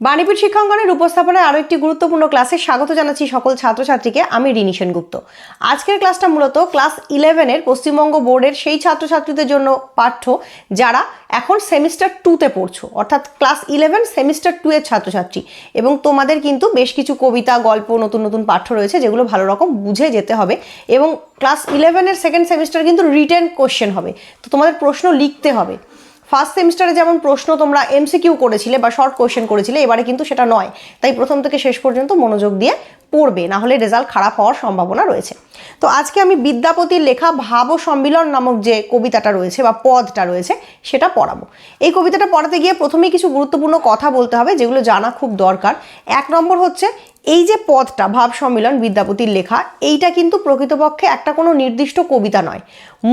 বাণীপীঠ শিক্ষাঙ্গনের উপস্থাপনায় আরও একটি গুরুত্বপূর্ণ ক্লাসে স্বাগত জানাচ্ছি সকল ছাত্রছাত্রীকে। আমি রিনি সেনগুপ্ত। আজকের ক্লাসটা মূলত ক্লাস ইলেভেনের পশ্চিমবঙ্গ বোর্ডের সেই ছাত্রছাত্রীদের জন্য পাঠ্য যারা এখন সেমিস্টার টুতে পড়ছো, অর্থাৎ ক্লাস ইলেভেন সেমিস্টার টু এর ছাত্রছাত্রী। এবং তোমাদের কিন্তু বেশ কিছু কবিতা, গল্প, নতুন নতুন পাঠ্য রয়েছে যেগুলো ভালো রকম বুঝে যেতে হবে। এবং ক্লাস ইলেভেনের সেকেন্ড সেমিস্টার কিন্তু রিটেন কোশ্চেন হবে। তো তোমাদের প্রশ্ন লিখতে হবে। ফার্স্ট সেমিস্টারে যেমন প্রশ্ন তোমরা এমসিকিউ করেছিলে বা শর্ট কোয়েশ্চেন করেছিলে, এবারে কিন্তু সেটা নয়। তাই প্রথম থেকে শেষ পর্যন্ত মনোযোগ দিয়ে পড়বে না হলে রেজাল্ট খারাপ হওয়ার সম্ভাবনা রয়েছে। তো আজকে আমি বিদ্যাপতির লেখা ভাব ও সম্মিলন নামক যে কবিতাটা রয়েছে বা পদটা রয়েছে, সেটা পড়াবো। এই কবিতাটা পড়াতে গিয়ে প্রথমেই কিছু গুরুত্বপূর্ণ কথা বলতে হবে, যেগুলো জানা খুব দরকার। এক নম্বর হচ্ছে এই যে পদটা, ভাব সম্মিলন বিদ্যাপতির লেখা, এইটা কিন্তু প্রকৃতপক্ষে একটা কোনো নির্দিষ্ট কবিতা নয়।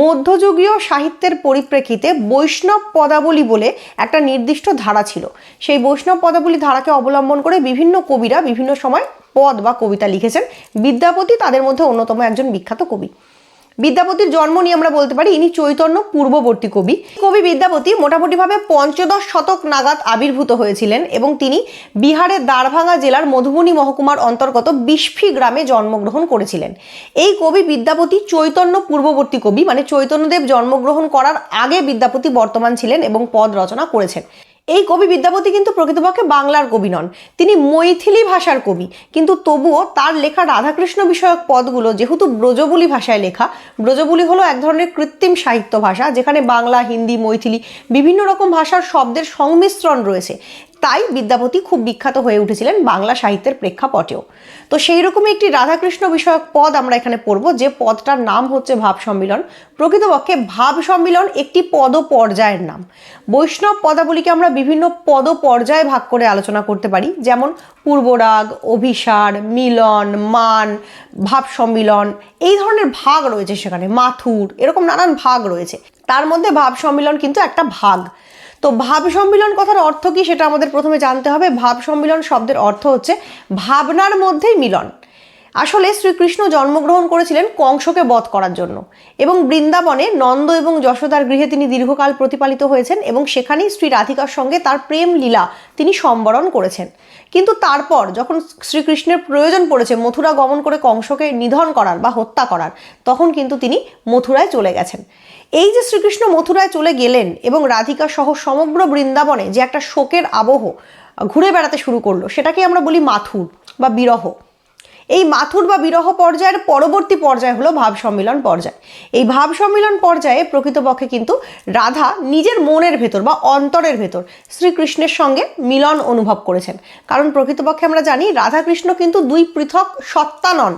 মধ্যযুগীয় সাহিত্যের পরিপ্রেক্ষিতে বৈষ্ণব পদাবলী বলে একটা নির্দিষ্ট ধারা ছিল। সেই বৈষ্ণব পদাবলী ধারাকে অবলম্বন করে বিভিন্ন কবিরা বিভিন্ন সময় পদ বা কবিতা লিখেছেন। বিদ্যাপতি তাদের মধ্যে অন্যতম একজন বিখ্যাত কবি। বিদ্যাপতির জন্ম নিয়ে আমরা বলতে পারি, ইনি চৈতন্য পূর্ববর্তী কবি। কবি বিদ্যাপতি মোটামুটিভাবে পঞ্চদশ শতক নাগাদ আবির্ভূত হয়েছিলেন এবং তিনি বিহারের দ্বারভাঙা জেলার মধুবনী মহকুমার অন্তর্গত বিস্ফি গ্রামে জন্মগ্রহণ করেছিলেন। এই কবি বিদ্যাপতি চৈতন্য পূর্ববর্তী কবি মানে চৈতন্যদেব জন্মগ্রহণ করার আগে বিদ্যাপতি বর্তমান ছিলেন এবং পদ রচনা করেছেন। এই কবি বিদ্যাপতি কিন্তু প্রকৃতপক্ষে বাংলার কবি নন। তিনি মৈথিলি ভাষার কবি। কিন্তু তবুও তার লেখা রাধাকৃষ্ণ বিষয়ক পদগুলো যেহেতু ব্রজবুলি ভাষায় লেখা, ব্রজবুলি হলো এক ধরনের কৃত্রিম সাহিত্য ভাষা যেখানে বাংলা, হিন্দি, মৈথিলি বিভিন্ন রকম ভাষার শব্দের সংমিশ্রণ রয়েছে। তাই বিদ্যাপতি খুব বিখ্যাত হয়ে উঠেছিলেন বাংলা সাহিত্যের প্রেক্ষাপটেও। তো সেই রকমই একটি রাধাকৃষ্ণ বিষয়ক পদ আমরা এখানে পড়ব, যে পদটার নাম হচ্ছে ভাব সম্মিলন। প্রকৃতপক্ষে ভাব সম্মিলন একটি পদ পর্যায়ের নাম। বৈষ্ণব পদাবলীকে আমরা বিভিন্ন পদ পর্যায়ে ভাগ করে আলোচনা করতে পারি, যেমন পূর্বরাগ, অভিসার, মিলন, মান, ভাব সম্মিলন, এই ধরনের ভাগ রয়েছে সেখানে, মাথুর, এরকম নানান ভাগ রয়েছে। তার মধ্যে ভাব সম্মিলন কিন্তু একটা ভাগ। তো ভাব সম্মিলন কথার অর্থ কি সেটা আমাদের প্রথমে জানতে হবে। ভাব সম্মিলন শব্দের অর্থ হচ্ছে ভাবনার মধ্যেই মিলন। আসলে শ্রীকৃষ্ণ জন্মগ্রহণ করেছিলেন কংসকে বধ করার জন্য এবং বৃন্দাবনে নন্দ এবং যশোদার গৃহে তিনি দীর্ঘকাল প্রতিপালিত হয়েছেন এবং সেখানেই শ্রী রাধিকার সঙ্গে তার প্রেম লীলা তিনি সম্বরণ করেছেন। কিন্তু তারপর যখন শ্রীকৃষ্ণের প্রয়োজন পড়েছে মথুরা গমন করে কংসকে নিধন করার বা হত্যা করার, তখন কিন্তু তিনি মথুরায় চলে গেছেন। এই যে শ্রীকৃষ্ণ মথুরায় চলে গেলেন এবং রাধিকা সহ সমগ্র বৃন্দাবনে যে একটা শোকের আবহ ঘুরে বেড়াতে শুরু করল, সেটাকে আমরা বলি মাথুর বা বিরহ। এই মাথুর বা বিরহ পর্যায়ের পরবর্তী পর্যায় হলো ভাব সম্মিলন পর্যায়। এই ভাব সম্মিলন পর্যায়ে প্রকৃতপক্ষে কিন্তু রাধা নিজের মনের ভেতর বা অন্তরের ভেতর শ্রীকৃষ্ণের সঙ্গে মিলন অনুভব করেছেন। কারণ প্রকৃতপক্ষে আমরা জানি, রাধাকৃষ্ণ কিন্তু দুই পৃথক সত্তা নন।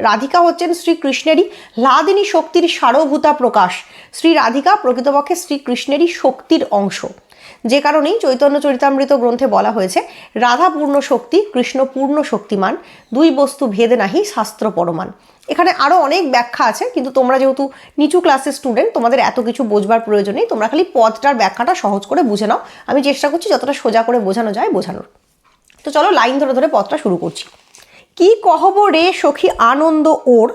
রাধিকা হচ্ছেন শ্রীকৃষ্ণেরই লাদিনী শক্তির সারভূতা প্রকাশ। শ্রী রাধিকা প্রকৃতপক্ষে শ্রীকৃষ্ণেরই শক্তির অংশ। যে কারণেই চৈতন্য চরিতামৃত গ্রন্থে বলা হয়েছে রাধা পূর্ণ শক্তি কৃষ্ণ পূর্ণ শক্তিমান, দুই বস্তু ভেদে নাহি, শাস্ত্র পরমান। এখানে আরও অনেক ব্যাখ্যা আছে, কিন্তু তোমরা যেহেতু নিচু ক্লাসের স্টুডেন্ট তোমাদের এত কিছু বোঝবার প্রয়োজন নেই, তোমরা খালি পদটার ব্যাখ্যাটা সহজ করে বুঝে নাও। আমি চেষ্টা করছি যতটা সোজা করে বোঝানো যায় বোঝানোর। তো চলো লাইন ধরে ধরে পদটা শুরু করছি। কি কহব রে সখী আনন্দ ওর,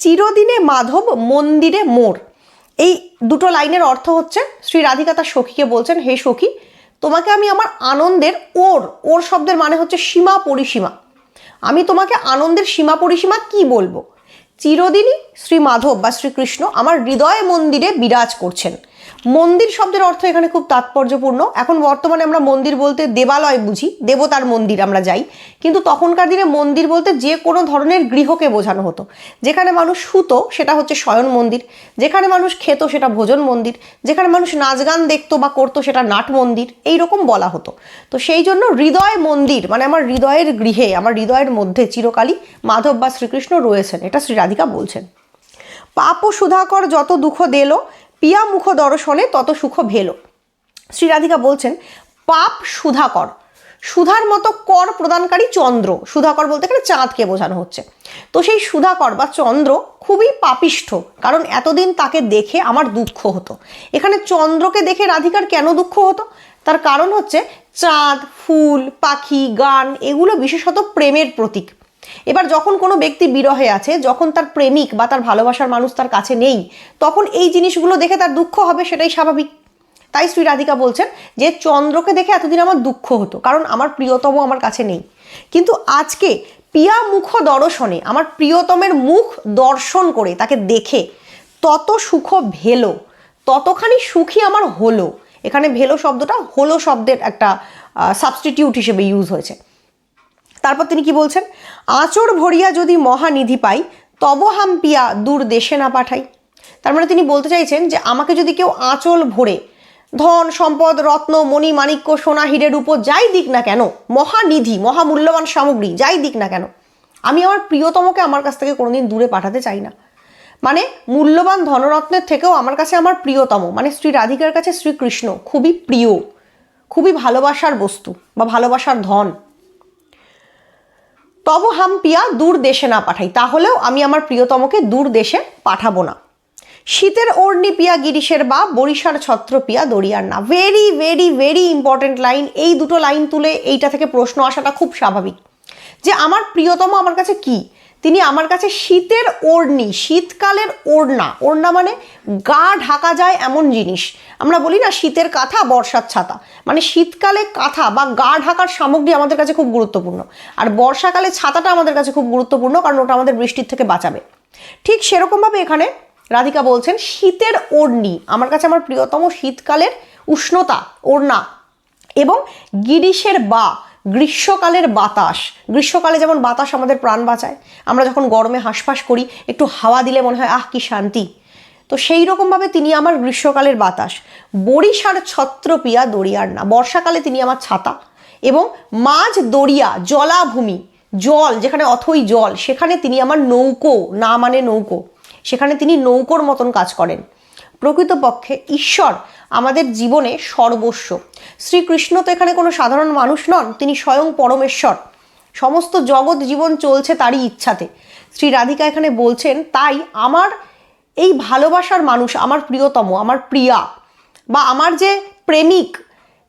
চিরদিনে মাধব মন্দিরে মোর। এই দুটো লাইনের অর্থ হচ্ছে, শ্রী রাধিকা তার সখীকে বলছেন, হে সখী, তোমাকে আমি আমার আনন্দের ওর ওর শব্দের মানে হচ্ছে সীমা পরিসীমা। আমি তোমাকে আনন্দের সীমা পরিসীমা কি বলব? চিরদিনই শ্রী মাধব বা শ্রীকৃষ্ণ আমার হৃদয় মন্দিরে বিরাজ করছেন। মন্দির শব্দের অর্থ এখানে খুব তাৎপর্যপূর্ণ। এখন বর্তমানে আমরা মন্দির বলতে দেবালয় বুঝি, দেবতার মন্দির আমরা যাই। কিন্তু তখনকার দিনে মন্দির বলতে যে কোনো ধরনের গৃহকে বোঝানো হতো। যেখানে মানুষ শুতো সেটা হচ্ছে শয়ন মন্দির, যেখানে মানুষ খেত সেটা ভোজন মন্দির, যেখানে মানুষ নাচ গান দেখতো বা করতো সেটা নাট মন্দির এই রকম বলা হতো। তো সেই জন্য হৃদয় মন্দির মানে আমার হৃদয়ের গৃহে, আমার হৃদয়ের মধ্যে চিরকালই মাধব বা শ্রীকৃষ্ণ রয়েছেন, এটা শ্রী রাধিকা বলছেন। পাপ সুধাকর যত দুঃখ দেলো পিয়া মুখ দর্শনে তত সুখ ভেলো। শ্রীরাধিকা বলছেন, পাপ সুধাকর। সুধার মতো কর প্রদানকারী চন্দ্র। সুধাকর বলতে গেলে চাঁদকে বোঝানো হচ্ছে। তো সেই সুধাকর বা চন্দ্র খুবই পাপিষ্ঠ, কারণ এতদিন তাকে দেখে আমার দুঃখ হতো। এখানে চন্দ্রকে দেখে রাধিকার কেন দুঃখ হতো? তার কারণ হচ্ছে, চাঁদ, ফুল, পাখি, গান, এগুলো বিশেষত প্রেমের প্রতীক। এবার যখন কোনো ব্যক্তি বিরহে আছে, যখন তার প্রেমিক বা তার ভালোবাসার মানুষ তার কাছে নেই, তখন এই জিনিসগুলো দেখে তার দুঃখ হবে সেটাই স্বাভাবিক। তাই শ্রী রাধিকা বলছেন যে, চন্দ্রকে দেখে এতদিন আমার দুঃখ হতো, কারণ আমার প্রিয়তম আমার কাছে নেই। কিন্তু আজকে পিয়া মুখ দর্শনে, আমার প্রিয়তমের মুখ দর্শন করে তাকে দেখে তত সুখ ভেলো, ততখানি সুখী আমার হলো। এখানে ভেলো শব্দটা হলো শব্দের একটা সাবস্টিটিউট হিসেবে ইউজ হয়েছে। তারপর তিনি কি বলছেন? আঁচড় ভরিয়া যদি মহানিধি পাই, তব হাম পিয়া দূর দেশে না পাঠাই। তার মানে তিনি বলতে চাইছেন যে, আমাকে যদি কেউ আঁচল ভরে, ধন, সম্পদ, রত্ন, মণি, মাণিক্য, সোনা হিরের উপর যাই দিক না কেন, মহানিধি, মহামূল্যবান সামগ্রী, যাই দিক না কেন, আমি আমার প্রিয়তমকে আমার কাছ থেকে কোনোদিন দূরে পাঠাতে চাই না। মানে মূল্যবান ধনরত্নের থেকেও আমার কাছে আমার প্রিয়তম মানে শ্রী রাধিকার কাছে শ্রীকৃষ্ণ, খুবই প্রিয়, খুবই ভালোবাসার বস্তু বা ভালোবাসার ধন। তব হাম পিয়া দূর দেশে না পাঠাই, তাহলেও আমি আমার প্রিয়তমকে দূর দেশে পাঠাবো না। শীতের অর্ণি পিয়া গিরিশের বা বরিশার ছত্র পিয়া দরিয়ার না। Very very very important line এই দুটো লাইন তুলে এইটা থেকে প্রশ্ন আসাটা খুব স্বাভাবিক। যে আমার প্রিয়তম আমার কাছে কি? তিনি আমার কাছে শীতের ওড়নি, শীতকালের ওড়না। ওড়না মানে গা ঢাকা যায় এমন জিনিস। আমরা বলি না শীতের কাঁথা, বর্ষার ছাতা। মানে শীতকালে কাঁথা বা গা ঢাকার সামগ্রী আমাদের কাছে খুব গুরুত্বপূর্ণ। আর বর্ষাকালে ছাতাটা আমাদের কাছে খুব গুরুত্বপূর্ণ, কারণ ওটা আমাদের বৃষ্টির থেকে বাঁচাবে। ঠিক সেরকমভাবে এখানে রাধিকা বলছেন, শীতের ওড়নি, আমার কাছে আমার প্রিয়তম শীতকালের উষ্ণতা, ওড়না এবং গিরিশের বা। গ্রীষ্মকালের বাতাস। গ্রীষ্মকালে যেমন বাতাস আমাদের প্রাণ বাঁচায়, আমরা যখন গরমে হাঁসফাঁস করি, একটু হাওয়া দিলে মনে হয়, আহ, কি শান্তি। তো সেই রকমভাবে তিনি আমার গ্রীষ্মকালের বাতাস। বরিশার ছত্রপিয়া দরিয়ার না, বর্ষাকালে তিনি আমার ছাতা এবং মাঝ দরিয়া জলাভূমি, জল, যেখানে অথই জল, সেখানে তিনি আমার নৌকো, না মানে নৌকো, সেখানে তিনি নৌকোর মতন কাজ করেন। প্রকৃতপক্ষে ঈশ্বর আমাদের জীবনে সর্বস্ব। শ্রীকৃষ্ণ তো এখানে কোনো সাধারণ মানুষ নন, তিনি স্বয়ং পরমেশ্বর। সমস্ত জগৎ জীবন চলছে তারই ইচ্ছাতে। শ্রী রাধিকা এখানে বলছেন, তাই আমার এই ভালোবাসার মানুষ, আমার প্রিয়তম, আমার প্রিয়া বা আমার যে প্রেমিক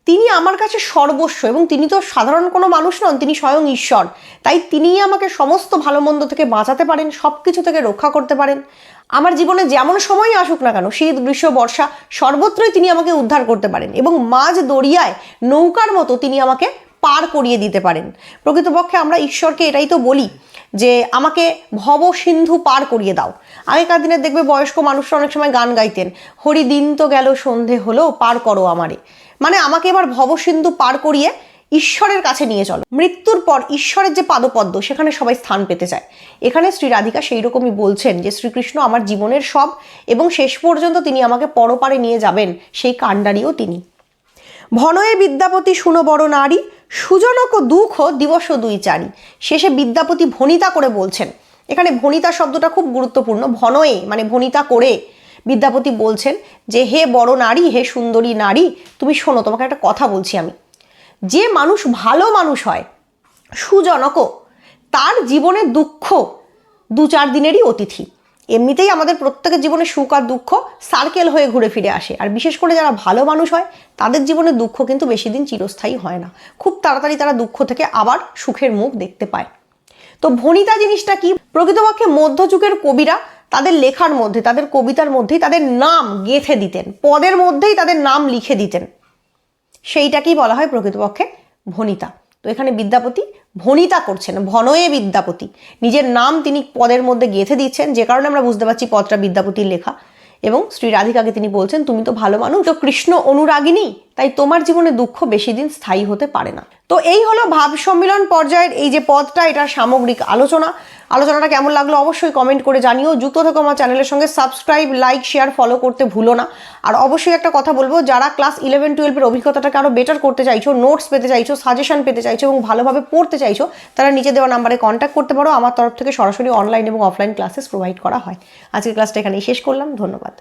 তিনি আমার কাছে সর্বস্ব এবং তিনি তো সাধারণ কোনো মানুষ নন, তিনি স্বয়ং ঈশ্বর। তাই তিনিই আমাকে সমস্ত ভালো মন্দ থেকে বাঁচাতে পারেন সব কিছু থেকে রক্ষা করতে পারেন। আমার জীবনে যেমন সময় আসুক না কেন, শীত, গ্রীষ্ম, বর্ষা, সর্বত্রই তিনি আমাকে উদ্ধার করতে পারেন এবং মাঝ দরিয়ায় নৌকার মতো তিনি আমাকে পার করিয়ে দিতে পারেন। প্রকৃতপক্ষে আমরা ঈশ্বরকে এটাই তো বলি যে, আমাকে ভব সিন্ধু পার করিয়ে দাও। আগেকার দিনে দেখবে বয়স্ক মানুষরা অনেক সময় গান গাইতেন, হরি দিন তো গেল, সন্ধে হলো, পার করো আমারে। মানে আমাকে এবার ভবসিন্ধু পার করিয়ে ঈশ্বরের কাছে নিয়ে চলো। মৃত্যুর পর ঈশ্বরের যে পাদপদ্ম, সেখানে সবাই স্থান পেতে চায়। এখানে শ্রী রাধিকা সেই রকমই বলছেন যে, শ্রীকৃষ্ণ আমার জীবনের সব এবং শেষ পর্যন্ত তিনি আমাকে পরপারে নিয়ে যাবেন, সেই কাণ্ডারিও তিনি। ভনয়ে বিদ্যাপতি শুনো বড় নারী, সুজনক দুঃখ দিবস দুই চারি। শেষে বিদ্যাপতি ভনিতা করে বলছেন। এখানে ভনিতা শব্দটা খুব গুরুত্বপূর্ণ। ভনয়ে মানে ভনিতা করে বিদ্যাপতি বলছেন যে, হে বড় নারী, হে সুন্দরী নারী, তুমি শোনো, তোমাকে একটা কথা বলছি আমি। যে মানুষ ভালো মানুষ হয়, সুজনক, তার জীবনে দুঃখ দু চার দিনেরই অতিথি। এমনিতেই আমাদের প্রত্যেকের জীবনে সুখ আর দুঃখ সার্কেল হয়ে ঘুরে ফিরে আসে। আর বিশেষ করে যারা ভালো মানুষ হয়, তাদের জীবনে দুঃখ কিন্তু বেশি দিন চিরস্থায়ী হয় না। খুব তাড়াতাড়ি তারা দুঃখ থেকে আবার সুখের মুখ দেখতে পায়। তো ভনিতা জিনিসটা কি? প্রকৃতপক্ষে মধ্যযুগের কবিরা তাদের লেখার মধ্যে, তাদের কবিতার মধ্যেই তাদের নাম গেঁথে দিতেন। পদের মধ্যেই তাদের নাম লিখে দিতেন। সেইটাকেই বলা হয় প্রকৃতপক্ষে ভনিতা তো এখানে বিদ্যাপতি ভনিতা করছেন ভনয়ে বিদ্যাপতি। নিজের নাম তিনি পদের মধ্যে গেঁথে দিচ্ছেন, যে কারণে আমরা বুঝতে পারছি পদটা বিদ্যাপতির লেখা। এবং শ্রী রাধিকাকে তিনি বলছেন, তুমি তো ভালো মানুষ, তো কৃষ্ণ অনুরাগিনী তাই তোমার জীবনে দুঃখ বেশি দিন স্থায়ী হতে পারে না। তো এই হলো ভাব সম্মিলন পর্যায়ের এই যে পদটা এটার সামগ্রিক আলোচনা। আলোচনাটা কেমন লাগল অবশ্যই কমেন্ট করে জানিও। যুক্ত থেকো আমার চ্যানেলের সঙ্গে। সাবস্ক্রাইব লাইক শেয়ার ফলো করতে ভুলো না। আর অবশ্যই একটা কথা বলব, যারা ক্লাস ইলেভেন টুয়েলভের অভিজ্ঞতাটাকে আরও বেটার করতে চাইছো নোটস পেতে চাইছো সাজেশন পেতে চাইছো এবং ভালোভাবে পড়তে চাইছো, তারা নিচে দেওয়া নাম্বারে কন্ট্যাক্ট করতে পারো। আমার তরফ থেকে সরাসরি অনলাইন এবং অফলাইন ক্লাসেস প্রোভাইড করা হয়। আজকের ক্লাসটা এখানেই শেষ করলাম। ধন্যবাদ।